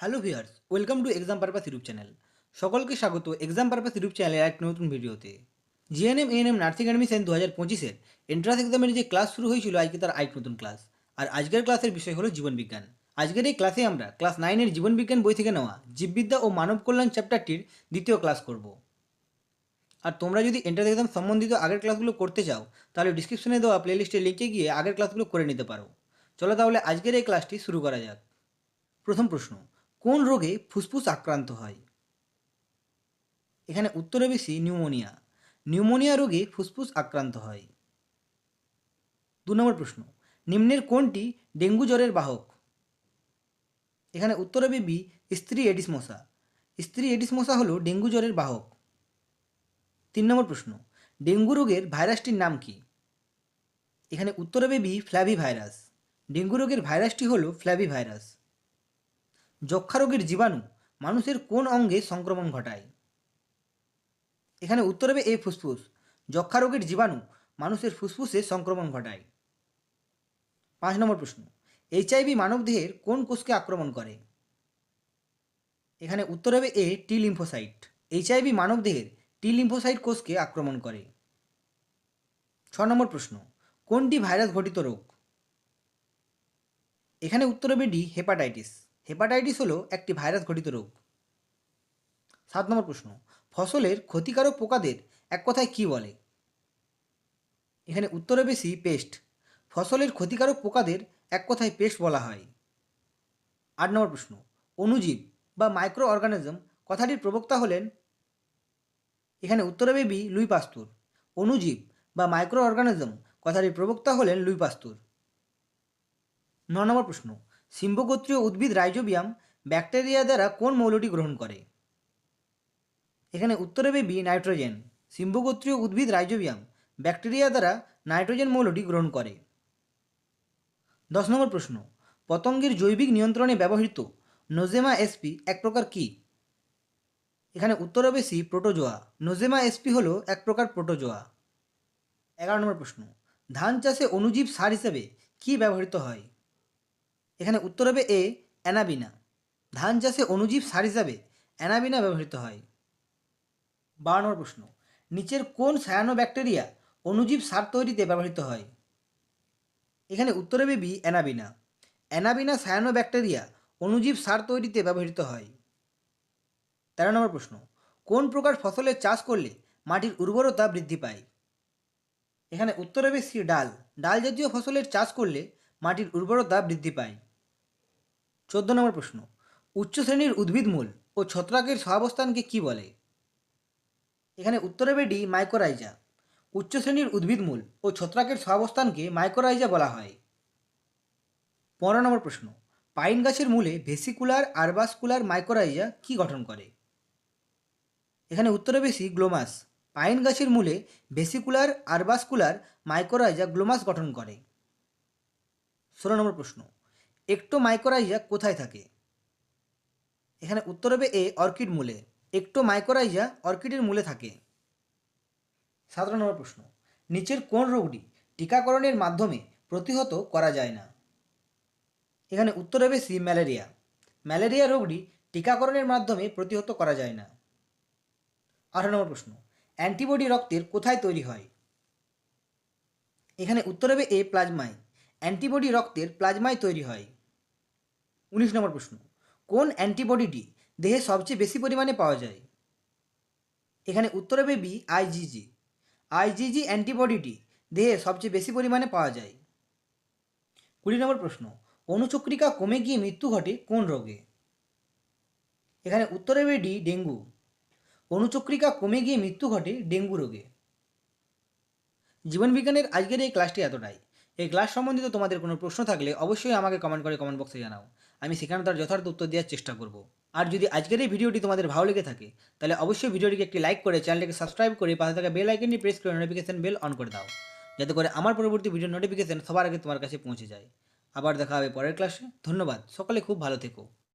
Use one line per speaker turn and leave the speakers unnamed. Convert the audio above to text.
Hello viewers welcome to exam purpose YouTube channel সকলকে স্বাগত exam purpose YouTube চ্যানেলের এক নতুন ভিডিওতে। জিএনএম এএনএম নার্সিং অ্যাডমিশন দু হাজার পঁচিশের এন্ট্রান্স এক্সামের যে ক্লাস শুরু হয়েছিল, আজকে তার আরেক নতুন ক্লাস আর আজকের ক্লাসের বিষয় হলো জীবনবিজ্ঞান আজকের এই ক্লাসে আমরা ক্লাস নাইনের জীবনবিজ্ঞান বই থেকে নেওয়া জীববিদ্যা ও মানব কল্যাণ চ্যাপ্টারটির দ্বিতীয় ক্লাস করব। আর তোমরা যদি এন্ট্রান্স এক্সাম সম্বন্ধিত আগের ক্লাসগুলো করতে চাও, তাহলে ডিসক্রিপশনে দেওয়া প্লেলিস্টের লিঙ্কে গিয়ে আগের ক্লাসগুলো করে নিতে পারো। চলো তাহলে আজকের এই ক্লাসটি শুরু করা যাক। প্রথম প্রশ্ন কোন রোগে ফুসফুস আক্রান্ত হয়? এখানে উত্তরে বেশি নিউমোনিয়া। নিউমোনিয়া রোগে ফুসফুস আক্রান্ত হয়। দু নম্বর প্রশ্ন, নিম্নের কোনটি ডেঙ্গু জ্বরের বাহক? এখানে উত্তরে বি, স্ত্রী এডিস মশা স্ত্রী এডিস মশা হলো ডেঙ্গু জ্বরের বাহক। তিন নম্বর প্রশ্ন, ডেঙ্গু রোগের ভাইরাসটির নাম কি? এখানে উত্তরে বি ফ্ল্যাভি ভাইরাস ডেঙ্গু রোগের ভাইরাসটি হলো ফ্ল্যাভি ভাইরাস যক্ষা রোগের জীবাণু মানুষের কোন অঙ্গে সংক্রমণ ঘটায়? এখানে উত্তর হবে এ ফুসফুস। যক্ষা রোগের জীবাণু মানুষের ফুসফুসে সংক্রমণ ঘটায়। পাঁচ নম্বর প্রশ্ন এইচআইভি মানবদেহের কোন কোষকে আক্রমণ করে? এখানে উত্তর হবে এ, টি লিম্ফোসাইট। এইচআইভি মানবদেহের টি লিম্ফোসাইট কোষকে আক্রমণ করে। ছ নম্বর প্রশ্ন, কোনটি ভাইরাস ঘটিত রোগ? এখানে উত্তর হবে ডি, হেপাটাইটিস। হেপাটাইটিস হলো একটি ভাইরাস ঘটিত রোগ। সাত নম্বর প্রশ্ন, ফসলের ক্ষতিকারক পোকাদের এক কথায় কি বলে? এখানে উত্তরে বেশি পেস্ট ফসলের ক্ষতিকারক পোকাদের এক কথায় পেস্ট বলা হয়। আট নম্বর প্রশ্ন, অণুজীব বা মাইক্রো অর্গানিজম কথাটির প্রবক্তা হলেন? এখানে উত্তরে বেবি লুই পাস্তুর, অণুজীব বা মাইক্রো অর্গানিজম কথাটির প্রবক্তা হলেন লুই পাস্তুর। ন নম্বর প্রশ্ন সিম্বগোত্রীয় উদ্ভিদ রাইজোবিয়াম ব্যাকটেরিয়া দ্বারা কোন মৌলটি গ্রহণ করে? এখানে উত্তরে বি নাইট্রোজেন। সিম্বগোত্রীয় উদ্ভিদ রাইজোবিয়াম ব্যাকটেরিয়া দ্বারা নাইট্রোজেন মৌলটি গ্রহণ করে। দশ নম্বর প্রশ্ন, পতঙ্গের জৈবিক নিয়ন্ত্রণে ব্যবহৃত নোজেমা এসপি এক প্রকার কি? এখানে উত্তরে বেশি প্রোটোজোয়া। নোজেমা এসপি হলো এক প্রকার প্রোটোজোয়া। এগারো নম্বর প্রশ্ন, ধান চাষে অণুজীব সার হিসেবে কি ব্যবহৃত হয়? এখানে উত্তর হবে এ, অ্যানাবিনা। ধান চাষে অনুজীব সার হিসাবে অ্যানাবিনা ব্যবহৃত হয়। বারো নম্বর প্রশ্ন, নিচের কোন সায়ানো ব্যাকটেরিয়া অনুজীব সার তৈরিতে ব্যবহৃত হয়? এখানে উত্তরে হবে B, Anabaena. Anabaena cyanobacteria অনুজীব সার তৈরিতে ব্যবহৃত হয়। তেরো নম্বর প্রশ্ন, কোন প্রকার ফসলের চাষ করলে মাটির উর্বরতা বৃদ্ধি পায়? এখানে উত্তর হবে সি, ডাল। ডাল জাতীয় ফসলের চাষ করলে মাটির উর্বরতা বৃদ্ধি পায়। চোদ্দ নম্বর প্রশ্ন উচ্চ শ্রেণির উদ্ভিদমূল ও ছত্রাকের সহাবস্থানকে কি বলে? এখানে উত্তরে বেডি মাইকোরাইজা উচ্চ শ্রেণির উদ্ভিদমূল ও ছত্রাকের সহাবস্থানকে মাইকোরাইজা বলা হয়। পনেরো নম্বর প্রশ্ন, পাইন গাছের মূলে ভেসিকুলার আরবাসকুলার মাইকোরাইজা কি গঠন করে? এখানে উত্তরে বেশি গ্লোমাস পাইন গাছের মূলে ভেসিকুলার আরবাসকুলার মাইকোরাইজা গ্লোমাস গঠন করে। ষোলো নম্বর প্রশ্ন একটো মাইকোরাইজা কোথায় থাকে? এখানে উত্তর হবে এ অর্কিড মূলে। একটো মাইকোরাইজা অর্কিডের মূলে থাকে। সতেরো নম্বর প্রশ্ন। নিচের কোন রোগটি টিকাকরণের মাধ্যমে প্রতিহত করা যায় না? এখানে উত্তর হবে সি ম্যালেরিয়া। ম্যালেরিয়া রোগটি টিকাকরণের মাধ্যমে প্রতিহত করা যায় না। আঠারো নম্বর প্রশ্ন। অ্যান্টিবডি রক্তের কোথায় তৈরি হয়? এখানে উত্তর হবে এ প্লাজমায়। অ্যান্টিবডি রক্তের প্লাজমায় তৈরি হয়। উনিশ নম্বর প্রশ্ন, কোন অ্যান্টিবডিটি দেহে সবচেয়ে বেশি পরিমাণে পাওয়া যায়? এখানে উত্তর হবে বি আইজিজি আইজিজি অ্যান্টিবডিটি দেহে সবচেয়ে বেশি পরিমাণে পাওয়া যায়। কুড়ি নম্বর প্রশ্ন, অনুচক্রিকা কমে গিয়ে মৃত্যু ঘটে কোন রোগে? এখানে উত্তর হবে ডি ডেঙ্গু। অনুচক্রিকা কমে গিয়ে মৃত্যু ঘটে ডেঙ্গু রোগে। জীবনবিজ্ঞানের আজকের এই ক্লাসটি এতটাই। এই ক্লাস সম্বন্ধিত তোমাদের কোনো প্রশ্ন থাকলে অবশ্যই আমাকে কমেন্ট করে কমেন্ট বক্সে জানাও। আমি সেখানে তার যথার্থ উত্তর দেওয়ার চেষ্টা করব। আর যদি আজকের এই ভিডিওটি তোমাদের ভালো লেগে থাকে, তাহলে অবশ্যই ভিডিওটিকে একটি লাইক করে চ্যানেলটিকে সাবস্ক্রাইব করে পাশে থাকা বেল আইকনটি প্রেস করে নোটিফিকেশন বেল অন করে দাও। যাতে করে আমার পরবর্তী ভিডিও নোটিফিকেশন সবার আগে তোমার কাছে পৌঁছে যায়। আবার দেখা হবে পরের ক্লাসে ধন্যবাদ। সকলে খুব ভালো থেকো।